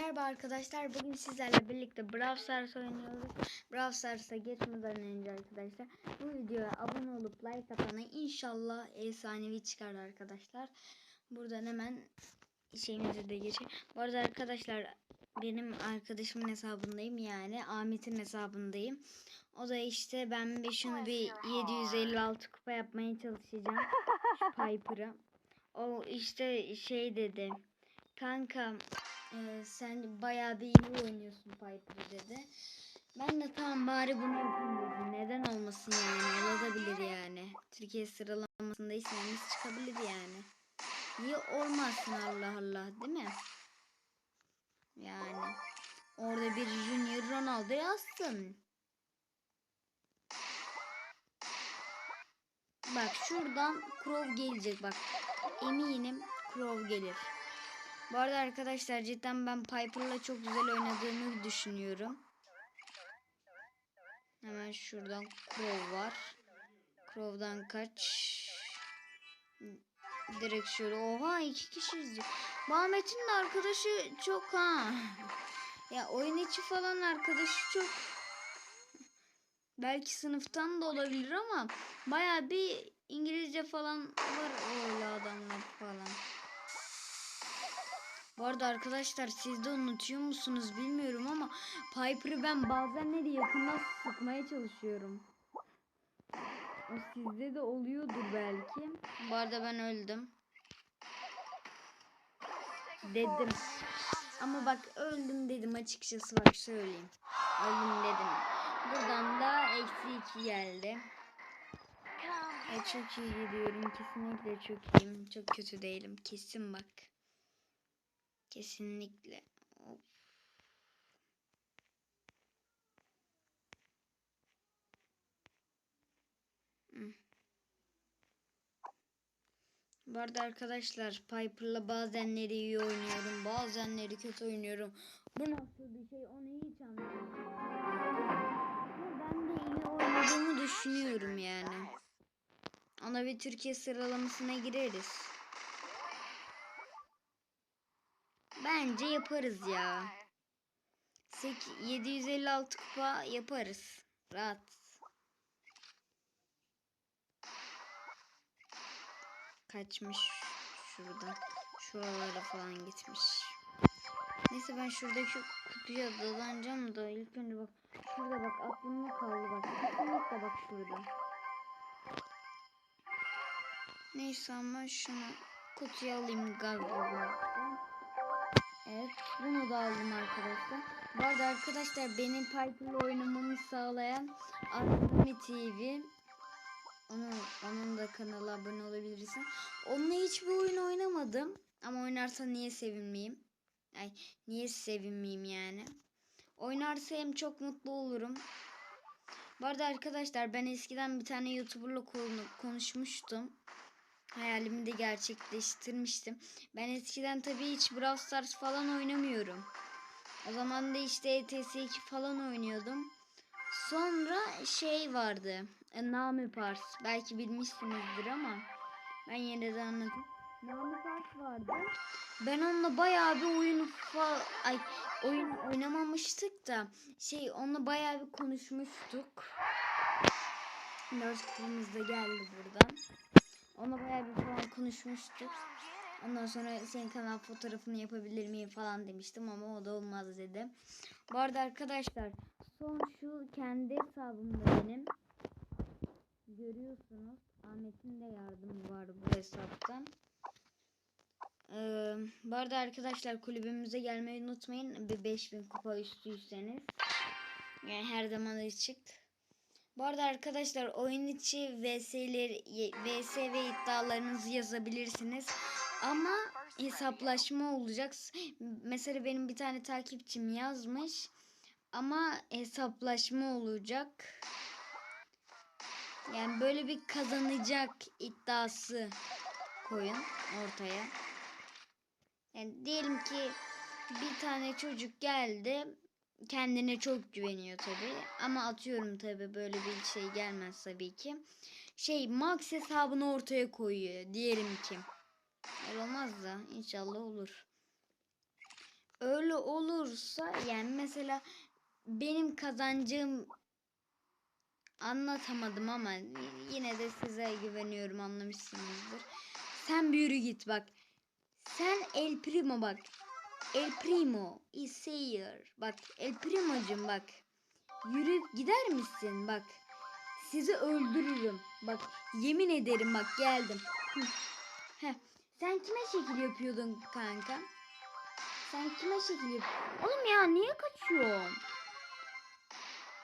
Merhaba arkadaşlar. Bugün sizlerle birlikte Brawl Stars oynuyoruz. Brawl Stars'a geçmeden önce arkadaşlar bu videoya abone olup like atana inşallah efsanevi çıkar arkadaşlar. Buradan hemen şeyimizi de geçelim. Bu arada arkadaşlar benim arkadaşımın hesabındayım yani Ahmet'in hesabındayım. O da işte ben bir şunu bir 756 kupa yapmaya çalışacağım. Şu Piper'ı. O işte şey dedi. Kanka ee, sen bayağı bir iyi oynuyorsun Piper'ı dedi. Ben de tamam bari bunu yapayım dedim. Neden olmasın yani? Olabilir yani. Türkiye sıralamasında ismimiz çıkabilir yani. Niye olmasın Allah Allah değil mi? Yani. Orada bir Junior Ronaldo yazsın. Bak şuradan Crow gelecek bak. Eminim Crow gelir. Bu arada arkadaşlar cidden ben Piper'la çok güzel oynadığımı düşünüyorum. Hemen şuradan Crow var. Crow'dan kaç. Direkt şöyle. Oha iki kişi izliyor. Muhammed'in de arkadaşı çok ha. Ya oyun içi falan arkadaşı çok. Belki sınıftan da olabilir ama baya bir İngilizce falan var öyle adamlar falan. Bu arada arkadaşlar siz de unutuyor musunuz bilmiyorum ama Piper'ı ben bazenleri yakından sıkmaya çalışıyorum. Sizde de oluyordur belki. Bu arada ben öldüm. Dedim. Ama bak öldüm dedim açıkçası bak söyleyeyim. Öldüm dedim. Buradan da eksi 2 geldi. E, çok iyi gidiyorum. Kesinlikle çok iyiyim. Çok kötü değilim. Kesin bak. Kesinlikle. Of. Hı. Bu arada arkadaşlar Piper'la bazenleri iyi oynuyorum. Bazenleri kötü oynuyorum. Bu nasıl bir şey onu hiç anlamıyorum. Ben de iyi oynadığımı düşünüyorum yani. Ona bir Türkiye sıralamasına gireriz. Bence yaparız ya. 8, 756 kupa yaparız. Rahat. Kaçmış şurada. Şuralara falan gitmiş. Neyse ben şuradaki kutuya dalanacağım da ilk önce bak. Şurada bak aklımda kaldı bak. Kesinlikle bak şurada. Neyse ama şunu kutuya alayım galiba. Evet bunu da aldım arkadaşlar. Bu arada arkadaşlar benim Piper'la oynamamı sağlayan Akademi TV. Onun, onun da kanala abone olabilirsin. Onunla hiçbir oyun oynamadım. Ama oynarsa niye sevinmeyeyim? Ay niye sevinmeyeyim yani. Oynarsa hem çok mutlu olurum. Bu arada arkadaşlar ben eskiden bir tane YouTuber'la konuşmuştum hayalimi de gerçekleştirmiştim. Ben eskiden tabii hiç Brawl Stars falan oynamıyorum. O zaman da işte ETS2 falan oynuyordum. Sonra şey vardı. E, Nami Pars. Belki bilmişsinizdir ama ben yine de anladım. Nami Pars vardı. Ben onunla bayağı bir oyun ay oyun oynamamıştık da şey onunla bayağı bir konuşmuştuk. Kızımız da geldi buradan. Ona bayağı bir falan konuşmuştuk. Ondan sonra senin kanal fotoğrafını yapabilir miyim falan demiştim ama o da olmaz dedi. Bu arada arkadaşlar son şu kendi hesabımda benim. Görüyorsunuz Ahmet'in de yardımı var bu hesaptan. Ee, bu arada arkadaşlar kulübümüze gelmeyi unutmayın. Bir 5000 kupa üstüyseniz. Yani her zaman açık. Bu arada arkadaşlar oyun içi VS'leri VS ve iddialarınızı yazabilirsiniz. Ama hesaplaşma olacak. Mesela benim bir tane takipçim yazmış. Ama hesaplaşma olacak. Yani böyle bir kazanacak iddiası koyun ortaya. Yani diyelim ki bir tane çocuk geldi kendine çok güveniyor tabi ama atıyorum tabi böyle bir şey gelmez tabii ki şey max hesabını ortaya koyuyor diyelim ki olmaz da inşallah olur öyle olursa yani mesela benim kazancım anlatamadım ama yine de size güveniyorum anlamışsınızdır. Sen bir yürü git bak. Sen El Primo bak. El Primo is here. Bak El Primo'cum bak. Yürü gider misin bak. Sizi öldürürüm. Bak yemin ederim bak geldim. Heh. Sen kime şekil yapıyordun kanka? Sen kime şekil yapıyordun? Oğlum ya niye kaçıyorsun?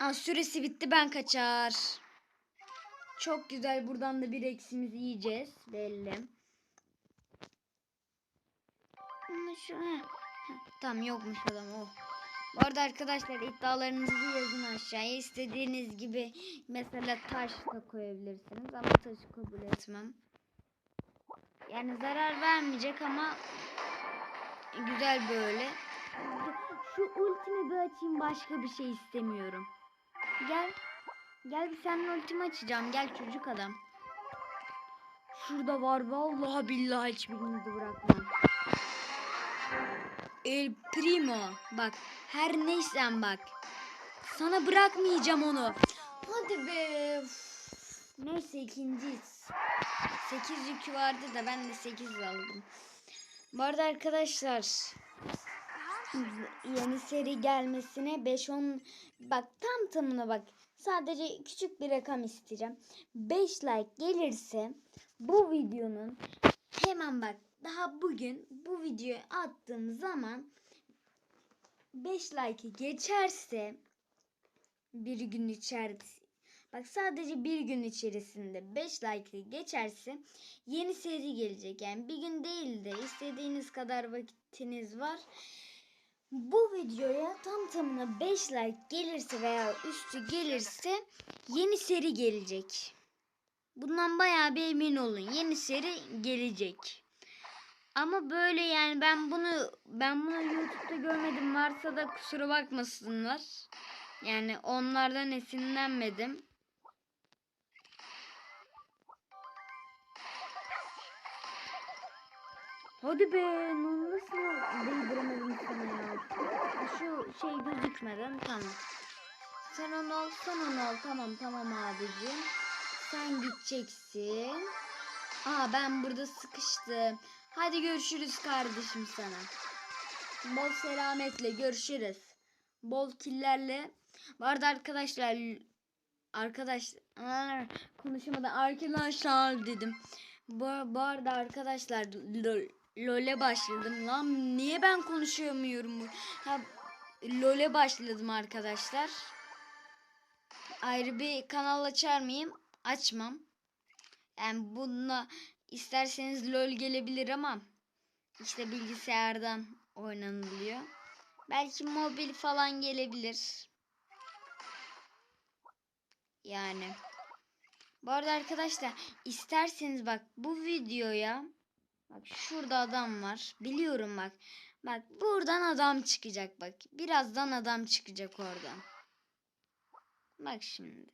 Aa, süresi bitti ben kaçar. Çok güzel buradan da bir eksimizi yiyeceğiz. Belli. Ama şu Tamam yokmuş adam oh. Bu arada arkadaşlar iddialarınızı yazın aşağıya. İstediğiniz gibi mesela taş da koyabilirsiniz ama taşı kabul etmem. Yani zarar vermeyecek ama güzel böyle. Şu ultimi bir açayım başka bir şey istemiyorum. Gel. Gel bir senin ultimi açacağım. Gel çocuk adam. Şurada var vallahi billahi hiçbirinizi bırakmam. El Primo. Bak her neysen bak. Sana bırakmayacağım onu. Hadi be. Neyse ikinciyiz. 8 yükü vardı da ben de 8 aldım. Bu arada arkadaşlar yeni seri gelmesine 5-10 bak tam tamına bak sadece küçük bir rakam isteyeceğim. 5 like gelirse bu videonun hemen bak daha bugün bu videoyu attığım zaman 5 like geçerse bir gün içerisinde bak sadece bir gün içerisinde 5 like geçerse yeni seri gelecek. Yani bir gün değil de istediğiniz kadar vakitiniz var. Bu videoya tam tamına 5 like gelirse veya üstü gelirse yeni seri gelecek. Bundan bayağı bir emin olun. Yeni seri gelecek. Ama böyle yani ben bunu ben bunu YouTube'da görmedim. Varsa da kusura bakmasınlar. Yani onlardan esinlenmedim. Hadi be nasıl değdiremedim sana ya. Şu şey gözükmeden tamam. Sen onu al sen onu al tamam tamam abicim. Sen gideceksin. Aa ben burada sıkıştım. Hadi görüşürüz kardeşim sana. Bol selametle görüşürüz. Bol killerle. Vardı arkadaşlar. Arkadaş Aa, konuşamadan arkadaşlar dedim. Bu, bu arada arkadaşlar lol, LoL'e başladım lan. Niye ben konuşamıyorum? Ha, LoL'e başladım arkadaşlar. Ayrı bir kanal açar mıyım? Açmam. Yani bununla isterseniz LoL gelebilir ama işte bilgisayardan oynanılıyor. Belki mobil falan gelebilir. Yani. Bu arada arkadaşlar isterseniz bak bu videoya bak şurada adam var. Biliyorum bak. Bak buradan adam çıkacak bak. Birazdan adam çıkacak oradan. Bak şimdi.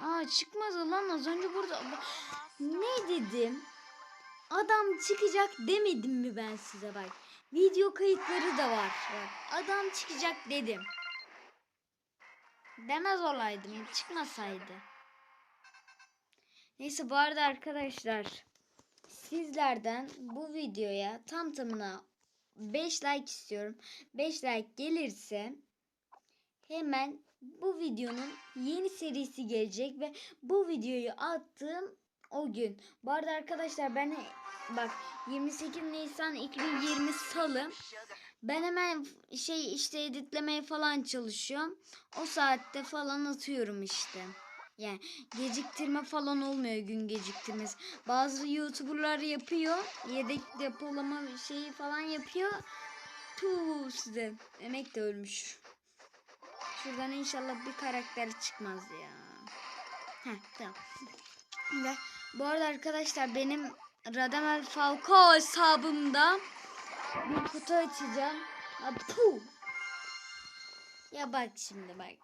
Aa çıkmadı lan az önce burada. Ne dedim? Adam çıkacak demedim mi ben size bak. Video kayıtları da var. Bak, adam çıkacak dedim. Demez olaydım çıkmasaydı. Neyse bu arada arkadaşlar sizlerden bu videoya tam tamına 5 like istiyorum. 5 like gelirse hemen bu videonun yeni serisi gelecek ve bu videoyu attığım o gün. Bu arada arkadaşlar ben bak 28 Nisan 2020 Salı ben hemen şey işte editlemeye falan çalışıyorum. O saatte falan atıyorum işte. Yani geciktirme falan olmuyor gün geciktirmesi. Bazı YouTuber'lar yapıyor. Yedek depolama şeyi falan yapıyor. Tuuu size. Emek de ölmüş. Şuradan inşallah bir karakter çıkmaz ya. Heh tamam. Ve bu arada arkadaşlar benim Radamel Falco hesabımda bir kutu açacağım. Puh. Ya bak şimdi bak.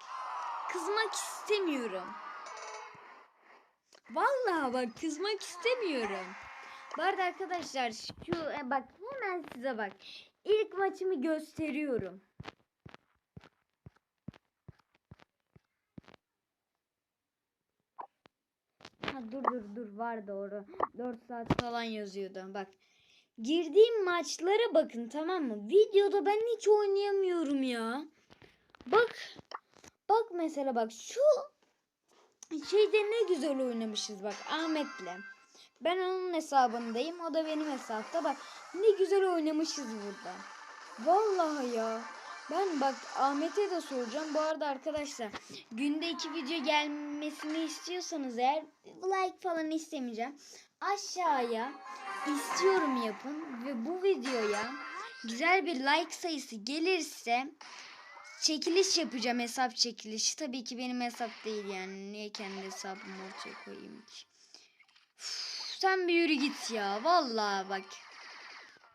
Kızmak istemiyorum. Vallahi bak kızmak istemiyorum. Bu arada arkadaşlar şu e, bak hemen size bak. İlk maçımı gösteriyorum. Ha dur dur dur var doğru. 4 saat falan yazıyordu. Bak. Girdiğim maçlara bakın tamam mı? Videoda ben hiç oynayamıyorum ya. Bak. Bak mesela bak şu şeyde ne güzel oynamışız bak Ahmet'le. Ben onun hesabındayım. O da benim hesapta. Bak ne güzel oynamışız burada. Vallahi ya. Ben bak Ahmet'e de soracağım. Bu arada arkadaşlar günde iki video gelmesini istiyorsanız eğer like falan istemeyeceğim. Aşağıya istiyorum yapın ve bu videoya güzel bir like sayısı gelirse çekiliş yapacağım hesap çekilişi. Tabii ki benim hesap değil yani. Niye kendi hesabımı ortaya koyayım ki? Üf, sen bir yürü git ya. Vallahi bak.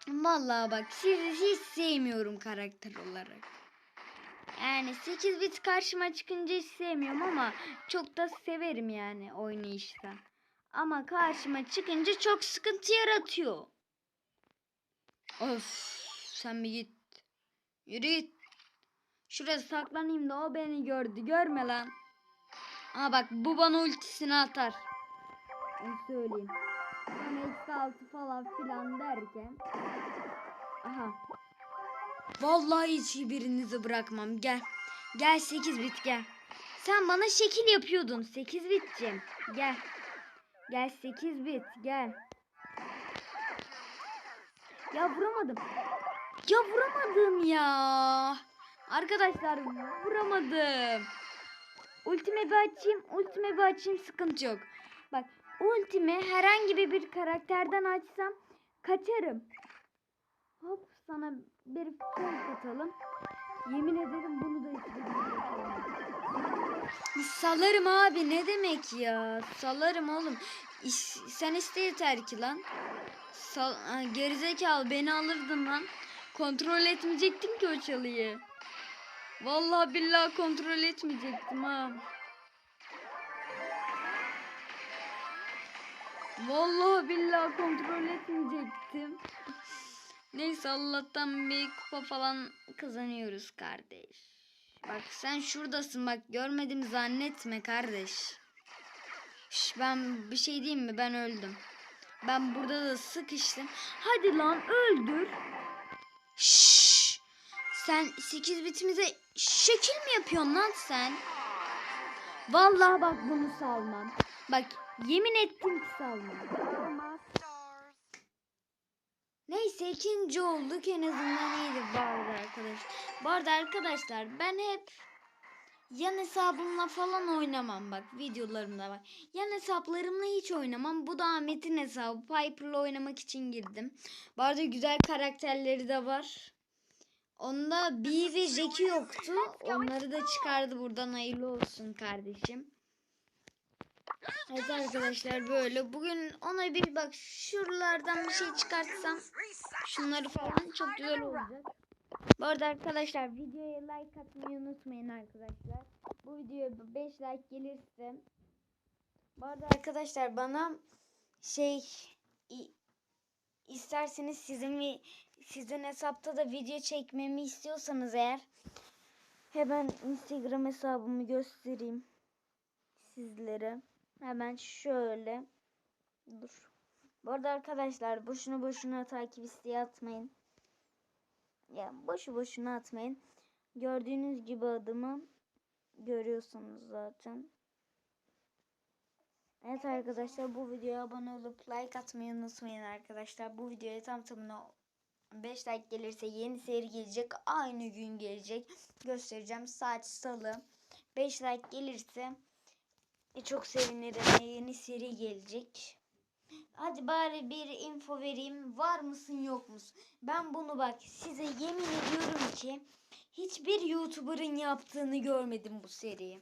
Vallahi bak sizi hiç sevmiyorum karakter olarak. Yani 8 bit karşıma çıkınca hiç sevmiyorum ama çok da severim yani oynayışta. Ama karşıma çıkınca çok sıkıntı yaratıyor. Of sen bir git. Yürü git. Şuraya saklanayım da o beni gördü. Görme lan. Aa bak bu bana ultisini atar. Onu söyleyeyim. Eksi altı falan filan derken. Aha. Vallahi hiç birinizi bırakmam. Gel. Gel 8 bit gel. Sen bana şekil yapıyordun. 8 bitcim. Gel. Gel 8 bit gel. Ya vuramadım. Ya vuramadım ya. Arkadaşlar vuramadım. Ultime bir açayım. Ultime bir açayım sıkıntı yok. Ultimi herhangi bir, karakterden açsam kaçarım. Hop sana bir fake atalım. Yemin ederim bunu da istedim. Salarım abi ne demek ya? Salarım oğlum. İs- sen iste yeter ki lan. Sal gerizekalı beni alırdın lan. Kontrol etmeyecektim ki o çalıyı. Vallahi billahi kontrol etmeyecektim ha. Vallahi billahi kontrol etmeyecektim. Neyse Allah'tan bir kupa falan kazanıyoruz kardeş. Bak sen şuradasın bak görmedim zannetme kardeş. Şş, ben bir şey diyeyim mi ben öldüm. Ben burada da sıkıştım. Hadi lan öldür. Şşş. Sen 8 bitimize şekil mi yapıyorsun lan sen? Vallahi bak bunu salmam. Bak yemin ettim ki salmam. Neyse ikinci olduk en azından iyiydi bu arada arkadaş. Bu arada arkadaşlar ben hep yan hesabımla falan oynamam bak videolarımda bak. Yan hesaplarımla hiç oynamam. Bu da Ahmet'in hesabı. Piper'la oynamak için girdim. Bu arada güzel karakterleri de var. Onda B ve Jackie yoktu. Onları da çıkardı buradan hayırlı olsun kardeşim. Evet arkadaşlar böyle. Bugün ona bir bak şuralardan bir şey çıkartsam şunları falan çok güzel olacak. Bu arada arkadaşlar videoya like atmayı unutmayın arkadaşlar. Bu videoya 5 like gelirse bu arada arkadaşlar bana şey isterseniz sizin sizin hesapta da video çekmemi istiyorsanız eğer hemen Instagram hesabımı göstereyim sizlere. Hemen şöyle. Dur. Bu arada arkadaşlar boşuna boşuna takip isteği atmayın. Ya boşu boşuna atmayın. Gördüğünüz gibi adımı görüyorsunuz zaten. Evet arkadaşlar bu videoya abone olup like atmayı unutmayın arkadaşlar. Bu videoya tam tamına 5 like gelirse yeni seri gelecek. Aynı gün gelecek. Göstereceğim. Saat salı. 5 like gelirse e, çok sevinirim. Yeni seri gelecek. Hadi bari bir info vereyim. Var mısın yok musun? Ben bunu bak size yemin ediyorum ki hiçbir YouTuber'ın yaptığını görmedim bu seriyi.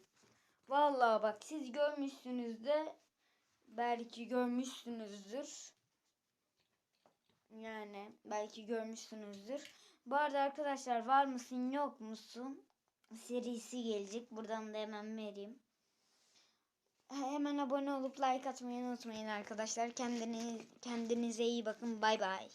Vallahi bak siz görmüşsünüz de belki görmüşsünüzdür. Yani belki görmüşsünüzdür. Bu arada arkadaşlar var mısın yok musun serisi gelecek. Buradan da hemen vereyim. Hemen abone olup like atmayı unutmayın arkadaşlar. Kendiniz, kendinize iyi bakın. Bay bay.